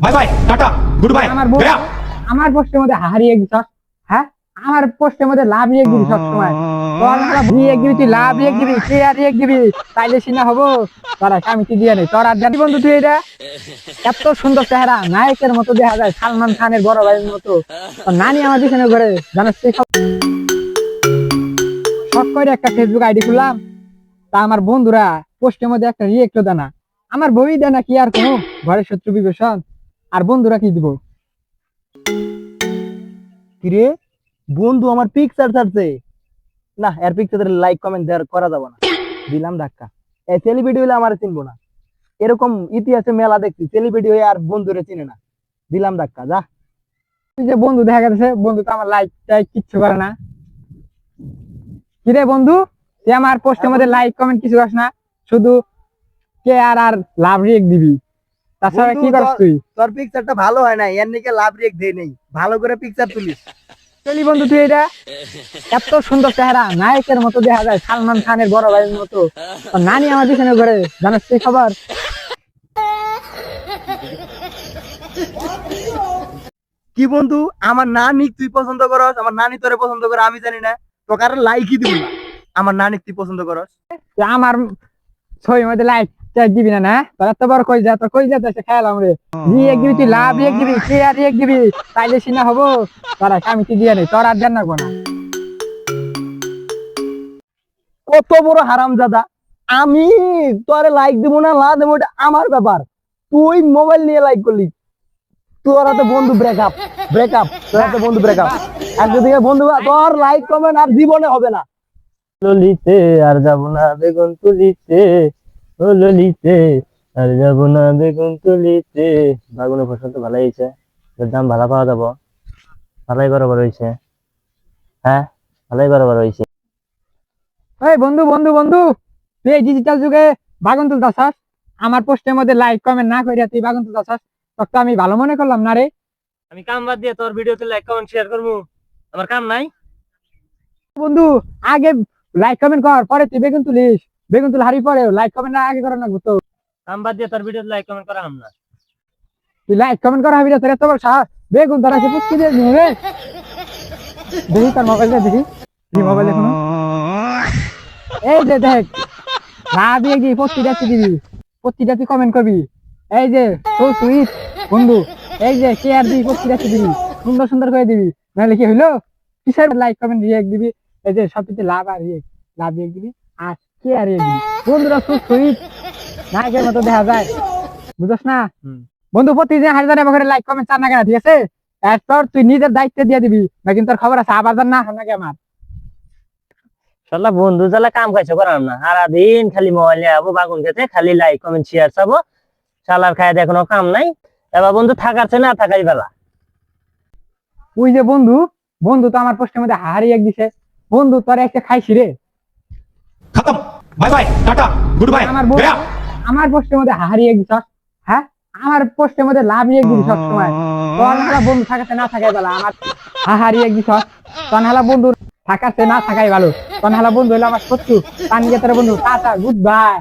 Bye bye tata good bye আমার আমার পোস্টের মধ্যে হারিয়ে গেছিস হ্যাঁ? আমার পোস্টের মধ্যে লাভ নিয়ে তোরা নিয়ে তুই লাভ নিয়ে শেয়ার নিয়ে তাইলে সিনা হব। দিয়ে নেই। জানি বন্ধু তুই এটা। এত সুন্দর চেহারা। নায়কের মতো দেখা যায়। সালমান খানের বড় ভাইয়ের মতো। নানি আমার পিছনে ঘরে। জানাস শখ করে একটা ফেসবুক আইডি খুললাম। তা আমার বন্ধুরা পোস্টের মধ্যে একটা রিয়েক্ট দেনা আমার বই দেনা কি আর কোনো? ঘরের শত্রু বিভীষণ। আর বন্ধুরা কি দিব? কিরে? বন্ধু আমার পিকচার ছাড়ছে। না, এর পিকচার লাইক কমেন্ট দেওয়ার করা যাবে না। দিলাম ধাক্কা। এই সেলিব্রিটি হলে আমার চিনবো না। এরকম ইতিহাসে মেলা দেখছি সেলিব্রিটি হয়ে আর বন্ধুরে চিনে না। দিলাম ধাক্কা, যা। যে বন্ধু দেখা গেছে, বন্ধু তো আমার লাইক টাইক কিচ্ছু করে না। কিরে বন্ধু? আমার পোস্টের মধ্যে লাইক কমেন্ট কিছু করিস না। শুধু কে আর আর লাভ রিয়েক দিবি। তাছাড়া কি তোর- তুই? তোর পিকচারটা ভালো হয় না এর নিকে লাভ রেক দেই নেই। ভালো করে পিকচার তুলিস। চলি বন্ধু তুই এটা। এত সুন্দর চেহারা নায়কের মতো দেখা যায় সালমান খানের বড় ভাইয়ের মতো। নানি আমার পিছনে ঘরে জানাস তুই খবর? কি বন্ধু আমার নানি তুই পছন্দ করস? আমার নানি তোরে পছন্দ করে আমি জানি না। তোকে আর লাইকই দিব না। আমার নানি তুই পছন্দ করস। আমার ছয় মধ্যে লাইক দিবি না না? তোর এত বড় কই যা তোর কই যা তো রে। দিবি তুই লাভ রিয়েক দিবি কে আর দিবি। তাইলে সিনা হব। তোরা স্বামীকে দিয়ে নেই? তোর আর দেন না কোনো। কত বড় হারামজাদা। আমি তোরে লাইক দিব না না দেবো এটা আমার ব্যাপার। তুই মোবাইল নিয়ে লাইক করলি। তোর হাতে বন্ধু ব্রেকআপ ব্রেকআপ তোর হাতে বন্ধু ব্রেকআপ আর যদি বন্ধু তোর লাইক কমেন্ট আর জীবনে হবে না। ললিতে আর যাব না বেগুন তুলিতে। ললিতে আর যাব না বেগুন তুলিতে। বাগুনের ফসল তো ভালোই হয়েছে। এর দাম ভালো পাওয়া যাব। ভালোই বরাবর হয়েছে। হ্যাঁ ভালোই বরাবর হয়েছে। এই বন্ধু বন্ধু বন্ধু তুই এই ডিজিটাল যুগে বাগুন তুলতাছাস আমার পোস্টের মধ্যে লাইক কমেন্ট না করিয়া তুই বাগুন তুলতাছাস তোকে তো আমি ভালো মনে করলাম না রে। আমি কাম বাদ দিয়ে তোর ভিডিওতে লাইক কমেন্ট শেয়ার করব। আমার কাম নাই। বন্ধু আগে লাইক কমেন্ট কর পরে তুই বেগুন তুলিস। বেগুন তুল হারি পরে লাইক কমেন্ট না আগে করা লাগবো তো। কাম বাদ দিয়ে তোর ভিডিওতে লাইক কমেন্ট করা না। তুই লাইক কমেন্ট করা হবি না তোর এত বড় সাহস। বেগুন তোরা সে পুষ্টি দিয়ে দিবি রে। দেখি তোর মোবাইলটা দেখি। দেখি মোবাইল এখনও? এই যে দেখ না দিয়ে কি প্রতিটা তুই দিবি। প্রতিটা তুই কমেন্ট করবি। এই যে সো সুইট বন্ধু এই যে কে আর দিবি প্রতিটা তুই দিবি। সুন্দর সুন্দর করে দিবি। নাহলে কি হইল? কিসের লাইক কমেন্ট রিয়েক্ট দিবি? এই যে সব কিছু লাভ আর রিয়েক্ট লাভ রিয়েক্ট দিবি। আর কে আর বন্ধুরা সো সুইট নায়কের মতো দেখা যায়। বুঝছ না? বন্ধু প্রতিদিন হাজার করে লাইক কমেন্ট চার না কেন ঠিক আছে? এরপর তুই নিজের দায়িত্ব দিয়ে দিবি। না কিন্তু তোর খবর আছে আবার জান না নাকি আমার? শালা বন্ধু জ্বালা কাম খাইছে করাম না। সারাদিন খালি মোবাইল নিয়ে যাব বাগুন খেতে খালি লাইক কমেন্ট শেয়ার চাবো। শালার খায় দেখো কাম নাই। এবার বন্ধু থাকার না থাকাই বেলা ওই যে বন্ধু বন্ধু তো আমার পোস্টের মধ্যে হারিয়ে দিছে। বন্ধু তোর একটা খাইছি রে। Bye bye tata good bye আমার বউ আমার পোস্টের মধ্যে হারিয়ে গেছিস হ্যাঁ? আমার পোস্টের মধ্যে লাভিয়ে গেছিস সব সময় তনহালা বন্ধু থাকাতে না থাকাই ভালো আমার হাহারি হারিয়ে গেছিস তনহালা বন্ধু থাকাতে না থাকাই ভালো। তনহালা বন্ধু হলো আমার শত্রু। তানগেতার বন্ধু। Tata good by